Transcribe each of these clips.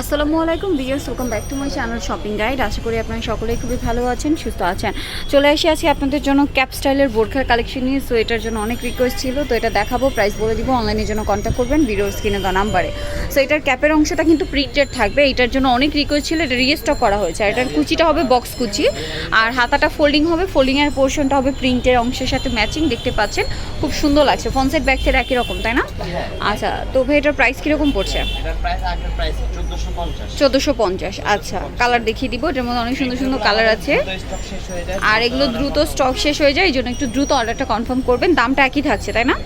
আসসালামু আলাইকুম viewers welcome back to my channel shopping guide আশা করি আপনারা সকলেই খুবই ভালো আছেন সুস্থ আছেন। চলে এসে আছি আপনাদের জন্য ক্যাপ স্টাইলের বোরখার কালেকশন নিয়ে। সো এটার জন্য অনেক রিকোয়েস্ট ছিল তো এটা দেখাবো প্রাইস বলে দিব অনলাইনের জন্য কন্ট্যাক্ট করবেন ভিডিওর স্ক্রিনে দেওয়া নাম্বারে সো এটার ক্যাপের অংশটা কিন্তু প্রিন্টেড থাকবে এটার জন্য অনেক রিকোয়েস্ট ছিল এটা রিস্টক করা হয়েছে। আর এটার কুচিটা হবে বক্স কুচি আর হাতাটা ফোল্ডিং হবে ফোল্ডিংয়ের পোর্শনটা হবে প্রিন্টের অংশের সাথে ম্যাচিং দেখতে পাচ্ছেন খুব সুন্দর লাগছে ফনসেট ব্যাগ থেকে একই রকম তাই না? আচ্ছা তো ভাই এটার প্রাইস কীরকম পড়ছে? এটার প্রাইস আগের প্রাইস চোদ্দোশো পঞ্চাশ। আচ্ছা কালার দেখিয়ে দিব এটার মধ্যে অনেক সুন্দর সুন্দর কালার আছে। হয়ে আর এগুলো দ্রুত স্টক শেষ হয়ে যায় এই জন্য একটু দ্রুত অর্ডারটা কনফার্ম করবেন। দামটা একই থাকছে তাই না?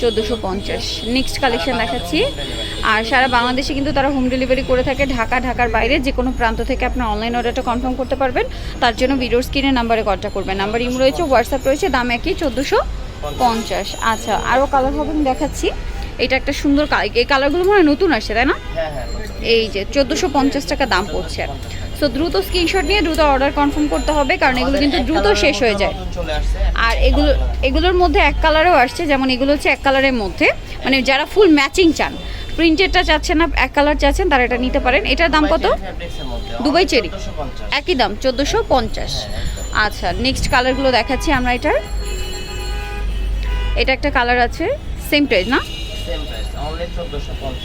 চোদ্দোশো পঞ্চাশ। নেক্সট কালেকশন দেখাচ্ছি। আর সারা বাংলাদেশে কিন্তু তারা হোম ডেলিভারি করে থাকে ঢাকা ঢাকার বাইরে। যে কোনো প্রান্ত থেকে আপনার অনলাইন অর্ডারটা কনফার্ম করতে পারবেন। তার জন্য ভিডিওর স্ক্রিনে নাম্বারে কন্ট্যাক্ট করবেন। নাম্বার ইম রয়েছে হোয়াটসঅ্যাপ রয়েছে দাম একই চোদ্দোশো পঞ্চাশ। আচ্ছা আরও কালার হবে আমি দেখাচ্ছি। এটা একটা সুন্দর কালার। এই কালারগুলো মনে হয় নতুন আসছে তাই না? হ্যাঁ হ্যাঁ এই যে চোদ্দোশো পঞ্চাশ টাকা দাম পড়ছে। সো দ্রুত স্ক্রিনশট নিয়ে দ্রুত অর্ডার কনফার্ম করতে হবে কারণ এগুলো কিন্তু দ্রুত শেষ হয়ে যায়। আর এগুলো এগুলোর মধ্যে এক কালারও আসছে যেমন এগুলো হচ্ছে এক কালারের মধ্যে। মানে যারা ফুল ম্যাচিং চান প্রিন্টেডটা চাচ্ছেন না এক কালার চাচ্ছেন তারা এটা নিতে পারেন। এটার দাম কত? Dubai cherry. একই দাম চোদ্দোশো পঞ্চাশ। আচ্ছা নেক্সট কালারগুলো দেখাচ্ছি আমরা এটার। এটা একটা কালার আছে সেম প্রাইস না?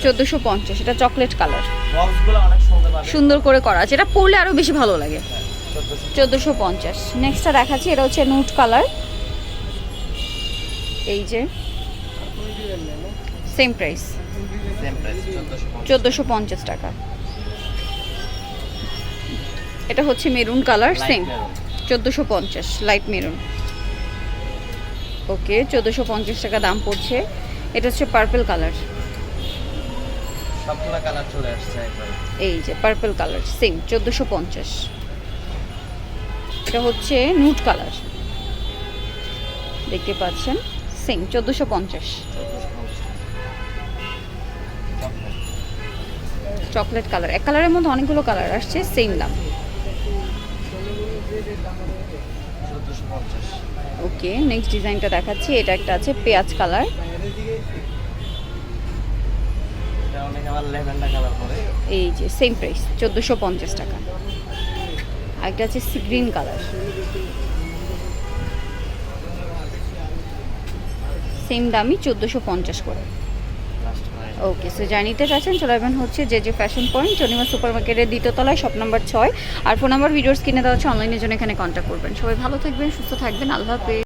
চোদ্দোশো পঞ্চাশ। এটা চকলেট কালার সুন্দর করে করা আছে এটা পরলে আরও বেশি ভালো লাগে। চোদ্দোশো চোদ্দোশো পঞ্চাশ। নেক্সটটা দেখাচ্ছি এটা হচ্ছে নুট কালার এই যে সেম প্রাইস চোদ্দোশো পঞ্চাশ। টাকা। এটা হচ্ছে মেরুন কালার সেম চোদ্দোশো পঞ্চাশ লাইট মেরুন ওকে চোদ্দোশো পঞ্চাশ টাকা দাম পড়ছে। এটা হচ্ছে পার্পল কালার সবগুলো কালার চলে আসছে এই যে পার্পল কালার সেম চোদ্দোশো পঞ্চাশ। এটা হচ্ছে নুট কালার দেখতে পাচ্ছেন? সেম চোদ্দোশো পঞ্চাশ। চকলেট কালার এক কালারের মধ্যে অনেকগুলো কালার আসছে সেম দাম। ওকে নেক্সট ডিজাইনটা দেখাচ্ছি। এটা একটা আছে পেঁয়াজ কালার এটা অনেক আমার লেভেন্ডার কালার পরে এই যে সেম প্রাইস চোদ্দোশো পঞ্চাশ টাকা। আরেকটা আছে গ্রিন কালার সেম দামই চোদ্দোশো পঞ্চাশ করে। ওকে সো জানিতে চাচ্ছেন চলে যাবেন হচ্ছে যে যে ফ্যাশন পয়েন্ট চনিমা সুপার মার্কেটের দ্বিতীয়তলায় শপ নাম্বার ছয়। আর ফোন নাম্বার ভিডিওস কিনে দেওয়া হচ্ছে অনলাইনের জন্য এখানে কন্ট্যাক্ট করবেন। সবাই ভালো থাকবেন সুস্থ থাকবেন আল্লাহ হাফেজ।